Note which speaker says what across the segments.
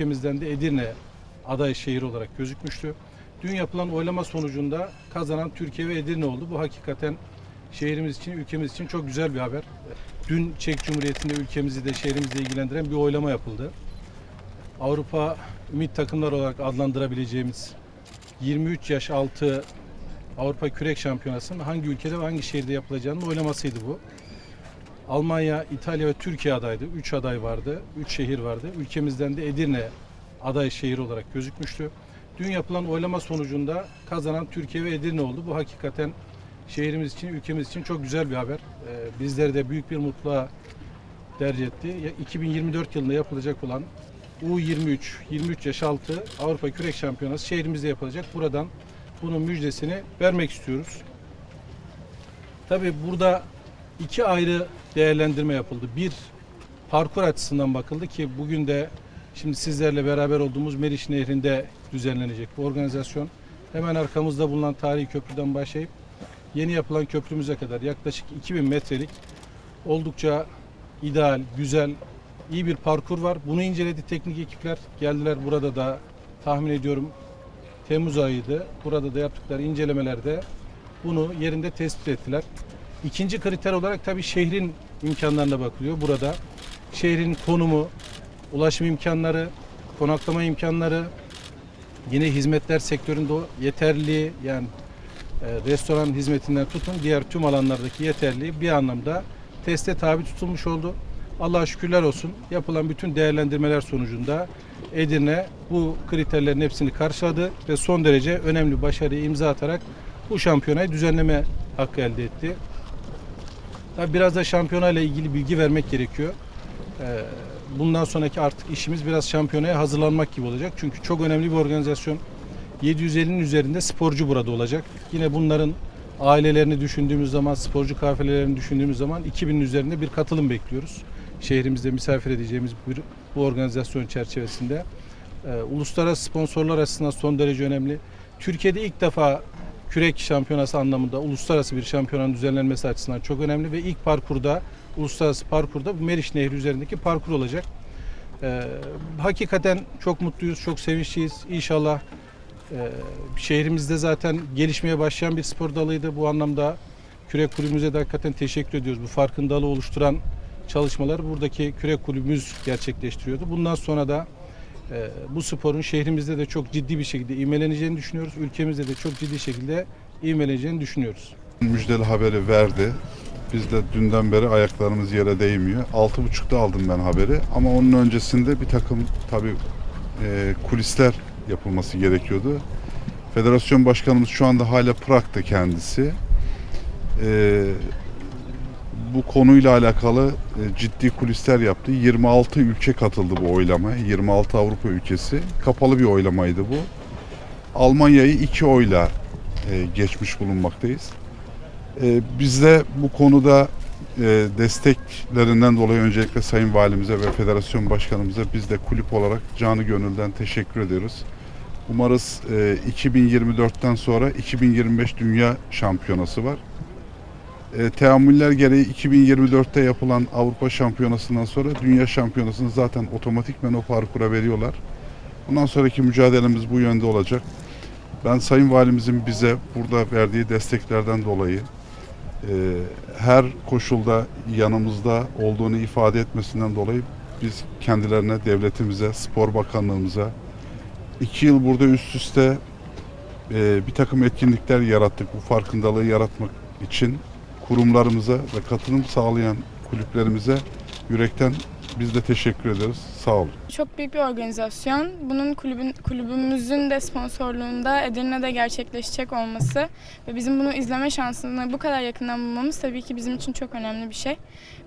Speaker 1: ülkemizden de Edirne aday şehir olarak gözükmüştü. Dün yapılan oylama sonucunda kazanan Türkiye ve Edirne oldu. Bu hakikaten şehrimiz için, ülkemiz için çok güzel bir haber. Dün Çek Cumhuriyeti'nde ülkemizi de şehrimizi de ilgilendiren bir oylama yapıldı. Avrupa Ümit Takımlar olarak adlandırabileceğimiz 23 yaş altı Avrupa Kürek Şampiyonası'nın hangi ülkede ve hangi şehirde yapılacağının oylamasıydı bu. Almanya, İtalya ve Türkiye adaydı. 3 aday vardı, 3 şehir vardı. Ülkemizden de Edirne aday şehir olarak gözükmüştü. Dün yapılan oylama sonucunda kazanan Türkiye ve Edirne oldu. Bu hakikaten şehrimiz için, ülkemiz için çok güzel bir haber. Ee, bizleri de büyük bir mutluluğa derc etti. Ya- 2024 yılında yapılacak olan U23, 23 yaş altı Avrupa Kürek Şampiyonası şehrimizde yapılacak. Buradan bunun müjdesini vermek istiyoruz. Tabii burada iki ayrı değerlendirme yapıldı. Bir, parkur açısından bakıldı ki bugün de şimdi sizlerle beraber olduğumuz Meriç Nehri'nde düzenlenecek bu organizasyon. Hemen arkamızda bulunan tarihi köprüden başlayıp yeni yapılan köprümüze kadar yaklaşık 2000 metrelik oldukça ideal, güzel, iyi bir parkur var. Bunu inceledi teknik ekipler. Geldiler burada da tahmin ediyorum Temmuz ayıydı. Burada da yaptıkları incelemelerde bunu yerinde tespit ettiler. İkinci kriter olarak tabii şehrin imkanlarına bakılıyor burada. Şehrin konumu, ulaşım imkanları, konaklama imkanları, yine hizmetler sektöründe o yeterli yani e, restoran hizmetinden tutun diğer tüm alanlardaki yeterliği bir anlamda teste tabi tutulmuş oldu. Allah'a şükürler olsun yapılan bütün değerlendirmeler sonucunda Edirne bu kriterlerin hepsini karşıladı ve son derece önemli başarıyı imza atarak bu şampiyonayı düzenleme hakkı elde etti. Tabii biraz da şampiyona ile ilgili bilgi vermek gerekiyor. Ee, Bundan sonraki artık işimiz biraz şampiyonaya hazırlanmak gibi olacak. Çünkü çok önemli bir organizasyon. 750'nin üzerinde sporcu burada olacak. Yine bunların ailelerini düşündüğümüz zaman, sporcu kafilelerini düşündüğümüz zaman 2000'in üzerinde bir katılım bekliyoruz. Şehrimizde misafir edeceğimiz bir, bu organizasyon çerçevesinde. Ee, uluslararası sponsorlar açısından son derece önemli. Türkiye'de ilk defa kürek şampiyonası anlamında uluslararası bir şampiyonanın düzenlenmesi açısından çok önemli ve ilk parkurda uluslararası parkurda bu Meriç Nehri üzerindeki parkur olacak. Ee, hakikaten çok mutluyuz, çok sevinçliyiz. İnşallah e, şehrimizde zaten gelişmeye başlayan bir spor dalıydı. Bu anlamda kürek kulübümüze de hakikaten teşekkür ediyoruz. Bu farkındalığı oluşturan çalışmaları buradaki kürek kulübümüz gerçekleştiriyordu. Bundan sonra da bu sporun şehrimizde de çok ciddi bir şekilde ivmeleneceğini düşünüyoruz. Ülkemizde de çok ciddi şekilde ivmeleneceğini düşünüyoruz.
Speaker 2: Müjdeli haberi verdi. Biz de dünden beri ayaklarımız yere değmiyor. Altı buçukta aldım ben haberi ama onun öncesinde bir takım tabii e, kulisler yapılması gerekiyordu. Federasyon başkanımız şu anda hala Prag'da kendisi. E, bu konuyla alakalı e, ciddi kulisler yaptı. 26 ülke katıldı bu oylamaya. 26 Avrupa ülkesi. Kapalı bir oylamaydı bu. Almanya'yı iki oyla e, geçmiş bulunmaktayız. E, biz de bu konuda desteklerinden dolayı öncelikle Sayın Valimize ve Federasyon Başkanımıza biz de kulüp olarak canı gönülden teşekkür ediyoruz. Umarız e, 2024'ten sonra 2025 Dünya Şampiyonası var. E, teamüller gereği 2024'te yapılan Avrupa Şampiyonası'ndan sonra Dünya Şampiyonası'nı zaten otomatikmen o parkura veriyorlar. Bundan sonraki mücadelemiz bu yönde olacak. Ben Sayın Valimizin bize burada verdiği desteklerden dolayı e, her koşulda yanımızda olduğunu ifade etmesinden dolayı biz kendilerine, devletimize, spor bakanlığımıza iki yıl burada üst üste e, bir takım etkinlikler yarattık. Bu farkındalığı yaratmak için kurumlarımıza ve katılım sağlayan kulüplerimize yürekten biz de teşekkür ederiz. Sağ olun.
Speaker 3: Çok büyük bir organizasyon. Bunun kulübün, kulübümüzün de sponsorluğunda Edirne'de gerçekleşecek olması ve bizim bunu izleme şansını bu kadar yakından bulmamız tabii ki bizim için çok önemli bir şey.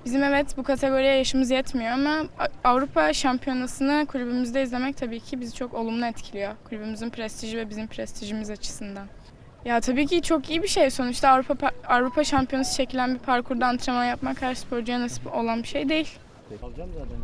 Speaker 3: Bizim evet bu kategoriye yaşımız yetmiyor ama Avrupa Şampiyonası'nı kulübümüzde izlemek tabii ki bizi çok olumlu etkiliyor. Kulübümüzün prestiji ve bizim prestijimiz açısından. Ya tabii ki çok iyi bir şey. Sonuçta Avrupa pa- Avrupa Şampiyonası çekilen bir parkurda antrenman yapmak her sporcuya nasip olan bir şey değil.
Speaker 4: Alacağım zaten.